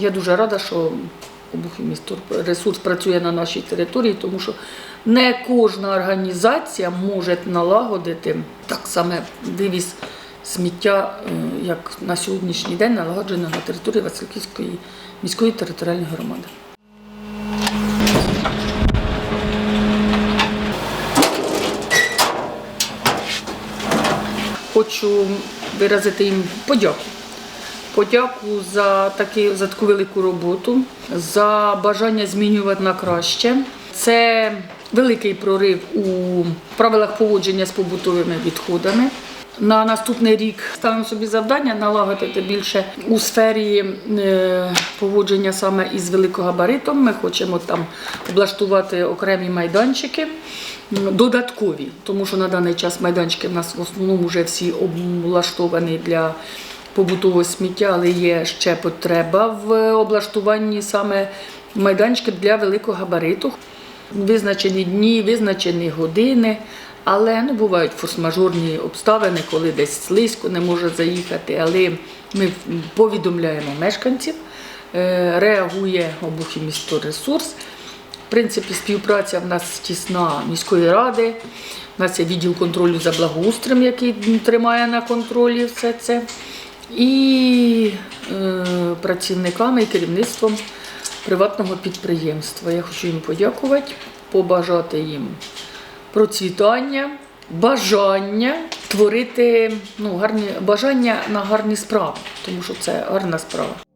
Я дуже рада, що ресурс працює на нашій території, тому що не кожна організація може налагодити так само вивіз сміття, е, як на сьогоднішній день налагоджено на території Васильківської міської територіальної громади. Хочу виразити їм подяку. Подяку за, такі, за таку велику роботу, за бажання змінювати на краще. Це великий прорив у правилах поводження з побутовими відходами. На наступний рік ставимо собі завдання налагодити більше у сфері е, поводження саме із великогабаритом. Ми хочемо там облаштувати окремі майданчики. Додаткові, тому що на даний час майданчики в нас в основному вже всі облаштовані для побутового сміття, але є ще потреба в облаштуванні саме майданчиків для великого габариту. Визначені дні, визначені години, але ну, бувають форс-мажорні обставини, коли десь слизько не може заїхати. Але ми повідомляємо мешканців, е, реагує обухів місто ресурс. В принципі, співпраця в нас тісна міської ради. У нас є відділ контролю за благоустроєм, який тримає на контролі все це. І е, працівниками і керівництвом приватного підприємства. Я хочу їм подякувати, побажати їм процвітання, бажання творити ну, гарні бажання на гарні справи, тому що це гарна справа.